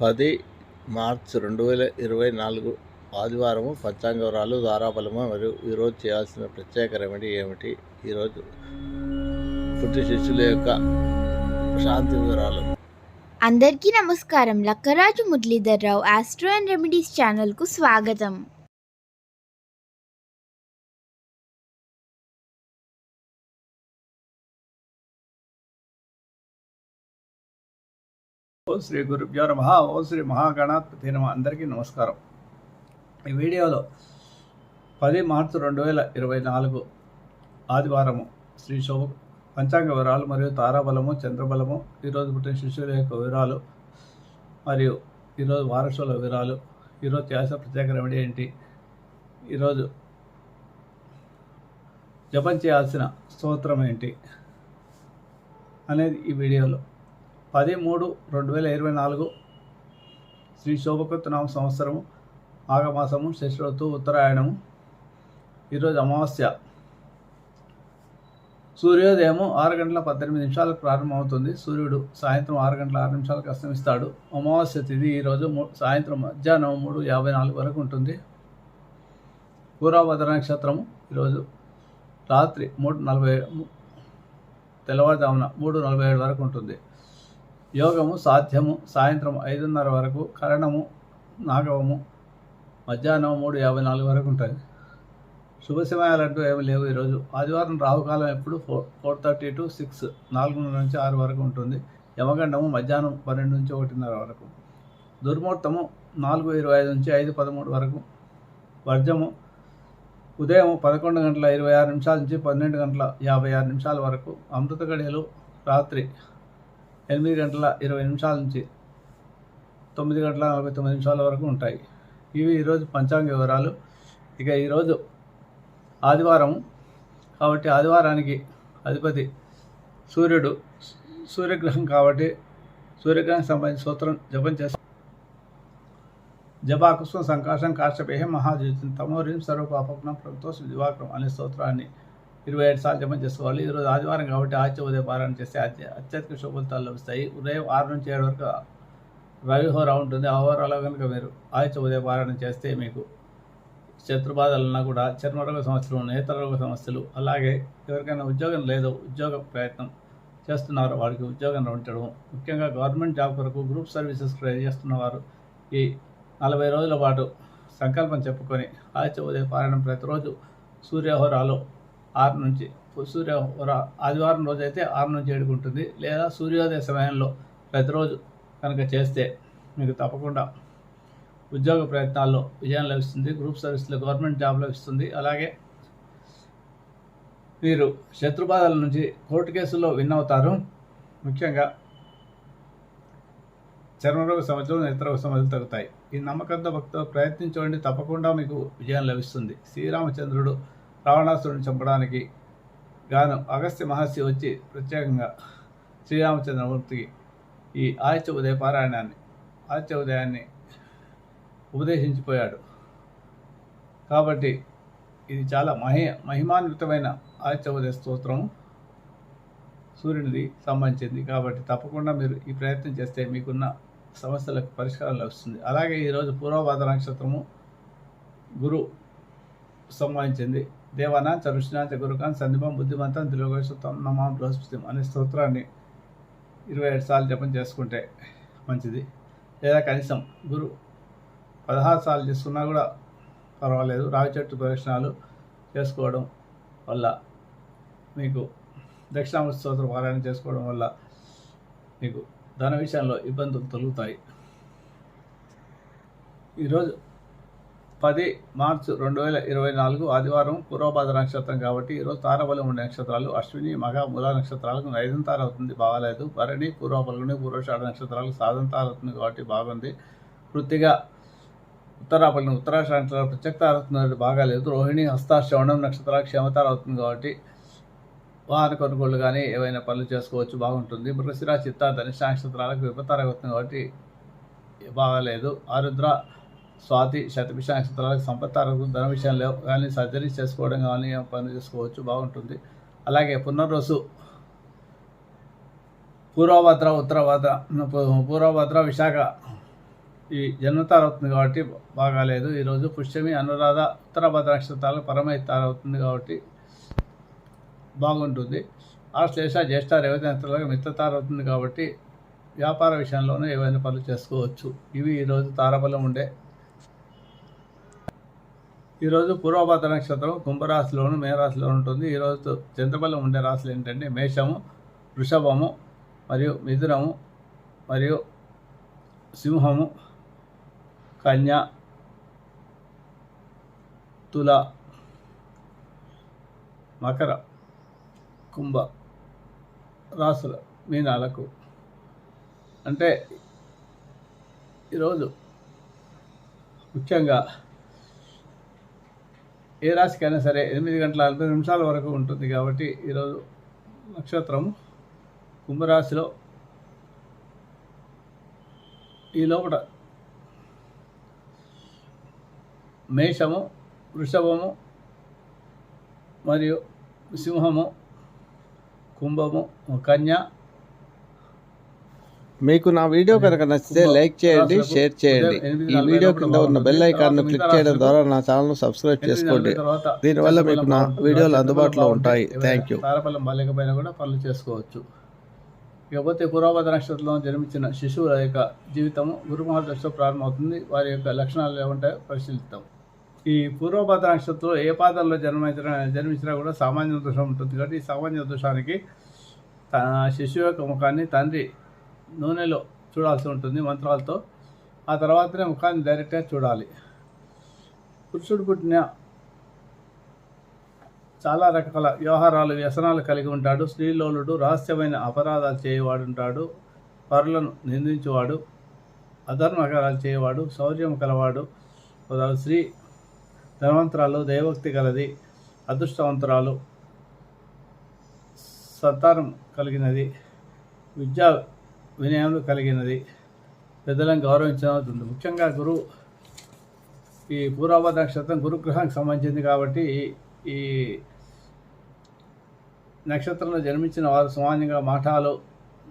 పది మార్చ్ రెండు వేల ఇరవై నాలుగు ఆదివారము పంచాంగ వివరాలు ధారాబలము మరియు ఈరోజు చేయాల్సిన ప్రత్యేక రెమెడీ ఏమిటి? ఈరోజు పుట్టి శిష్యుల యొక్క శాంతి వివరాలు. అందరికీ నమస్కారం. లక్కరాజు మురళీధర్రావు ఆస్ట్రో అండ్ రెమెడీస్ ఛానల్కు స్వాగతం. ఓం శ్రీ గురుభ్యో నమ. ఓం శ్రీ మహాగణాధిపతి నమ. అందరికీ నమస్కారం. ఈ వీడియోలో పది మార్చి రెండు వేల ఇరవై నాలుగు ఆదివారము శ్రీ శోభ పంచాంగ వివరాలు మరియు తారాబలము చంద్రబలము ఈరోజు పుట్టిన శిష్యుల యొక్క వివరాలు మరియు ఈరోజు వారసుల వివరాలు ఈరోజు చేసిన ప్రత్యేక రెమెడీ ఏంటి ఈరోజు జపం చేయాల్సిన స్తోత్రం ఏంటి అనేది ఈ వీడియోలో పది మూడు రెండు వేల ఇరవై నాలుగు శ్రీ శోభకృత నామ సంవత్సరము ఆగమాసము శశిరతు ఉత్తరాయణము. ఈరోజు అమావాస్య. సూర్యోదయము ఆరు గంటల పద్దెనిమిది నిమిషాలకు ప్రారంభమవుతుంది. సూర్యుడు సాయంత్రం ఆరు గంటల ఆరు నిమిషాలకు అస్తమిస్తాడు. అమావాస్య తిథి ఈరోజు సాయంత్రం మధ్యాహ్నం మూడు యాభై నాలుగు వరకు ఉంటుంది. పూర్వభద్ర నక్షత్రము ఈరోజు రాత్రి మూడు నలభై తెల్లవారుజామున మూడు నలభై ఏడు వరకు ఉంటుంది. యోగము సాధ్యము సాయంత్రం ఐదున్నర వరకు కరణము నాగవము మధ్యాహ్నం మూడు యాభై నాలుగు వరకు ఉంటుంది శుభ సమయాలంటూ ఏమి లేవు ఈరోజు. ఆదివారం రాహుకాలం ఎప్పుడు four four thirty to six నాలుగున్నర నుంచి ఆరు వరకు ఉంటుంది. యమగండము మధ్యాహ్నం పన్నెండు నుంచి ఒకటిన్నర వరకు. దుర్ముహూర్తము నాలుగు ఇరవై ఐదు నుంచి ఐదు పదమూడు వరకు. వర్జము ఉదయం పదకొండు గంటల ఇరవై ఆరు నిమిషాల నుంచి పన్నెండు గంటల యాభై ఆరు నిమిషాల వరకు. అమృత గడియలు రాత్రి ఎనిమిది గంటల ఇరవై నిమిషాల నుంచి తొమ్మిది గంటల నలభై తొమ్మిది నిమిషాల వరకు ఉంటాయి. ఇవి ఈరోజు పంచాంగ వివరాలు. ఇక ఈరోజు ఆదివారం. కాబట్టి ఆదివారానికి అధిపతి సూర్యుడు సూర్యగ్రహం కాబట్టి సూర్యగ్రహం సంబంధించిన సూత్రం జపం చేస్తారు జపాకుస్వం సంకాశం కాశ్యపేహ మహాజ్యోతిని తమోరిం సర్వపాపజ్ఞం ప్రతోష దివాకరం అనే స్తోత్రాన్ని ఇరవై ఏడు సార్లు జపం చేసుకోవాలి. ఈరోజు ఆదివారం కాబట్టి ఆచి ఉదయ పారాయణ చేస్తే అత్య అత్యధిక శుభఫలితాలు లభిస్తాయి. ఉదయం ఆరు నుంచి ఏడు వరకు రవిహోర ఉంటుంది. ఆ హోరాలో కనుక మీరు ఆచి ఉదయ పారాయణ చేస్తే మీకు శత్రుబాధలున్నా కూడా చర్మరోగ సమస్యలు నేత్రరోగ సమస్యలు అలాగే ఎవరికైనా ఉద్యోగం లేదో ఉద్యోగ ప్రయత్నం చేస్తున్నారు వాడికి ఉద్యోగం ఉండడం ముఖ్యంగా గవర్నమెంట్ జాబ్ కొరకు గ్రూప్ సర్వీసెస్ ట్రై చేస్తున్న వారు ఈ నలభై రోజుల పాటు సంకల్పం చెప్పుకొని ఆదిత్య ఉదయ పారాయణం ప్రతిరోజు సూర్యహోరాలో ఆరు నుంచి సూర్యహోర ఆదివారం రోజు అయితే ఆరు నుంచి ఏడుకుంటుంది లేదా సూర్యోదయ సమయంలో ప్రతిరోజు కనుక చేస్తే మీకు తప్పకుండా ఉద్యోగ ప్రయత్నాల్లో విజయం లభిస్తుంది. గ్రూప్ సర్వీస్లో గవర్నమెంట్ జాబ్ లభిస్తుంది. అలాగే మీరు శత్రుబాధల నుంచి కోర్టు కేసుల్లో విన్ అవుతారు. ముఖ్యంగా చర్మరోగ సమస్యలు నేత్రరోగ సమస్యలు తగ్గుతాయి. ఈ నమ్మకంతో భక్తులు ప్రయత్నించండి. తప్పకుండా మీకు విజయం లభిస్తుంది. శ్రీరామచంద్రుడు రావణాసురుడిని చంపడానికి గాను అగస్త్య మహర్షి వచ్చి ప్రత్యేకంగా శ్రీరామచంద్రమూర్తికి ఈ ఆదిత్య ఉదయ పారాయణాన్ని ఆదిత్య ఉదయాన్ని ఉపదేశించిపోయాడు. కాబట్టి ఇది చాలా మహి మహిమాన్వితమైన ఆదిత్య ఉదయ స్తోత్రం సూర్యునిది సంబంధించింది. కాబట్టి తప్పకుండా మీరు ఈ ప్రయత్నం చేస్తే మీకున్న సమస్యలకు పరిష్కారం లభిస్తుంది. అలాగే ఈరోజు పూర్వభాద్ర నక్షత్రము గురు సంబంధించింది. దేవానాంచ ఋషినాంచ గురుకాన్ సందీపం బుద్ధిమంతం త్రిలోకేశ్వతం నమా బృహస్పతి అనే స్తోత్రాన్ని ఇరవై ఏడు సార్లు జపం చేసుకుంటే మంచిది. లేదా కనీసం గురు పదహారు సార్లు చేసుకున్నా కూడా పర్వాలేదు. రావి చెట్టు ప్రదక్షిణాలు చేసుకోవడం వల్ల మీకు దక్షిణామూర్తి స్తోత్ర పారాయణ చేసుకోవడం వల్ల మీకు ధన విషయంలో ఇబ్బందులు తొలుగుతాయి. ఈరోజు పది మార్చి రెండు వేల ఇరవై నాలుగు ఆదివారం పూర్వభాద్ర నక్షత్రం కాబట్టి ఈరోజు తారబలం ఉండే నక్షత్రాలు అశ్విని మగ మూల నక్షత్రాలకు ఐదు అవుతుంది బాగాలేదు. భరణి పూర్వపల్లుని పూర్వషాఢ నక్షత్రాలకు సాధన అవుతుంది కాబట్టి బాగుంది. వృత్తిగా ఉత్తరాపల్లిని ఉత్తరాషాఢ నక్షత్రాలు ప్రత్యక్తార అవుతుంది బాగాలేదు. రోహిణి హస్త శ్రవణం నక్షత్రాలకు క్షమతార అవుతుంది కాబట్టి వాహన కొనుగోలు కానీ ఏవైనా పనులు చేసుకోవచ్చు బాగుంటుంది. మృగశిర చిత్త ధనిష్ట నక్షత్రాలకు విపతార అవుతుంది కాబట్టి బాగాలేదు. ఆరుద్ర స్వాతి శతభిష నక్షత్రాలకు సంపత్తారకు ధన విషయంలో కానీ సర్జరీ చేసుకోవడం కానీ పనులు చేసుకోవచ్చు? బాగుంటుంది. అలాగే పునర్వసు పూర్వభద్ర ఉత్తరభద్ర పూర్వభద్ర విశాఖ ఈ జన్మతారవుతుంది కాబట్టి బాగాలేదు. ఈరోజు పుష్యమి అనురాధ ఉత్తరభద్ర నక్షత్రాలు పరమై తారవుతుంది కాబట్టి బాగుంటుంది. ఆశ్లేష జ్యేష్ఠ రేవతి నక్షత్రాలకు మిత్రతారవుతుంది కాబట్టి వ్యాపార విషయంలోనూ ఏవైనా పనులు చేసుకోవచ్చు. ఇవి ఈరోజు తారబలం ఉండే ఈరోజు పూర్వభద్ర నక్షత్రం కుంభరాశిలోను మేరాశిలో ఉంటుంది. ఈరోజు చంద్రబలం ఉండే రాశులు ఏంటంటే మేషము వృషభము మరియు మిథునము మరియు సింహము కన్య తుల మకర కుంభ రాసుల మీనాలకు. అంటే ఈరోజు ముఖ్యంగా ఏ రాశికైనా సరే ఎనిమిది గంటల నలభై నిమిషాల వరకు ఉంటుంది కాబట్టి ఈరోజు నక్షత్రము కుంభరాశిలో ఈ లోపల మేషము వృషభము మరియు సింహము కుంభము కన్య మీకు నా వీడియో కనుక నచ్చితే లైక్ చేయండి షేర్ చేయండి. ఈ వీడియో కింద ఉన్న బెల్ ఐకాన్ను క్లిక్ చేయడం ద్వారా నా ఛానల్ను సబ్స్క్రైబ్ చేసుకోండి. దీనివల్ల మీకు నా వీడియోలు అందుబాటులో ఉంటాయి. థ్యాంక్ యూ తారపల్లం బాలేకపోయినా కూడా పనులు చేసుకోవచ్చు. ఇకపోతే పూర్వభద్ర నక్షత్రంలో జన్మించిన శిశువుల యొక్క జీవితము గురు మహాదశలో ప్రారంభమవుతుంది. వారి యొక్క లక్షణాలు ఏముంటాయో పరిశీలిద్దాం. ఈ పూర్వభద్ర నక్షత్రంలో ఏ పాదంలో జన్మించిన జన్మించినా కూడా సామాన్య దోషం ఉంటుంది. కాబట్టి ఈ సామాన్య దోషానికి శిశువు యొక్క ముఖాన్ని తండ్రి నూనెలో చూడాల్సి ఉంటుంది మంత్రాలతో. ఆ తర్వాతనే ముఖాన్ని డైరెక్ట్గా చూడాలి. పురుషుడు పుట్టిన చాలా రకాల వ్యవహారాలు వ్యసనాలు కలిగి ఉంటాడు. స్త్రీలోలుడు రహస్యమైన అపరాధాలు చేయవాడు ఉంటాడు. పరులను నిందించేవాడు అధర్మకారాలు చేయవాడు శౌర్యం కలవాడు. స్త్రీ ధనవంతరాలు దైవక్తి కలది అదృష్టవంతురాలు సత్తారం కలిగినది. విద్యా వినయములు కలిగినది. పెద్దలను గౌరవించడం ముఖ్యంగా గురు ఈ పూర్వభద్ర నక్షత్రం గురుగ్రహానికి సంబంధించింది కాబట్టి ఈ- ఈ నక్షత్రంలో జన్మించిన వారు సామాన్యంగా మఠాలు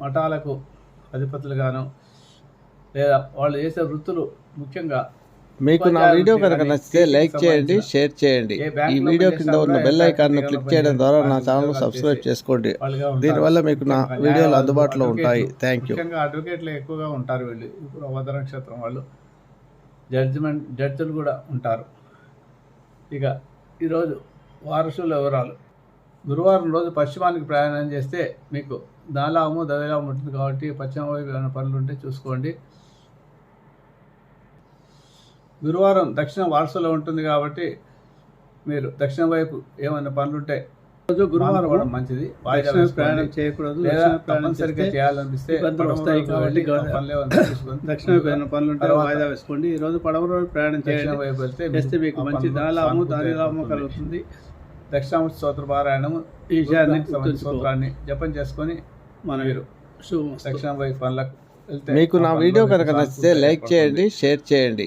మఠాలకు అధిపతులుగాను లేదా వాళ్ళు చేసే వృత్తులు ముఖ్యంగా మీకు నా వీడియో కనుక నచ్చితే లైక్ చేయండి షేర్ చేయండి. ఈ వీడియో కింద ఉన్న బెల్ ఐకాన్ను క్లిక్ చేయడం ద్వారా నా ఛానల్ను సబ్స్క్రైబ్ చేసుకోండి. దీనివల్ల మీకు నా వీడియోలు అందుబాటులో ఉంటాయి. థ్యాంక్ యూ అడ్వకేట్లు ఎక్కువగా ఉంటారు వీళ్ళు. ఇప్పుడు వద నక్షత్రం వాళ్ళు. జడ్జిమెంట్ జడ్జిలు కూడా ఉంటారు. ఇక ఈరోజు వారసుల వివరాలు. గురువారం రోజు పశ్చిమానికి ప్రయాణం చేస్తే మీకు దాలాము దవేలాము ఉంటుంది కాబట్టి పశ్చిమ వైపు ఏమైనా పనులు ఉంటే చూసుకోండి. గురువారం దక్షిణ వారసులో ఉంటుంది కాబట్టి మీరు దక్షిణ వైపు ఏమైనా పనులు ఉంటే రోజు గురువారం కూడా మంచిది. ప్రయాణం చేయకూడదు తప్పనిసరిగా చేయాలనిపిస్తే వస్తాయి కాబట్టి దక్షిణ వైపు ఏమైనా పనులు ఉంటే తర్వాత వాయిదా వేసుకోండి ఈ రోజు పడవ రోజు ప్రయాణం చేయండి వైపు వెళ్తే చేస్తే మీకు మంచి దాలాము దానిలాము. కలుగుతుంది దక్షిణామూర్తి స్తోత్ర పారాయణము ఈశాన్యం. స్తోత్రాన్ని జపం చేసుకొని మన మీరు దక్షిణ వైపు పనులకు వెళ్తే మీకు నా వీడియో కనుక నచ్చితే లైక్. చేయండి షేర్ చేయండి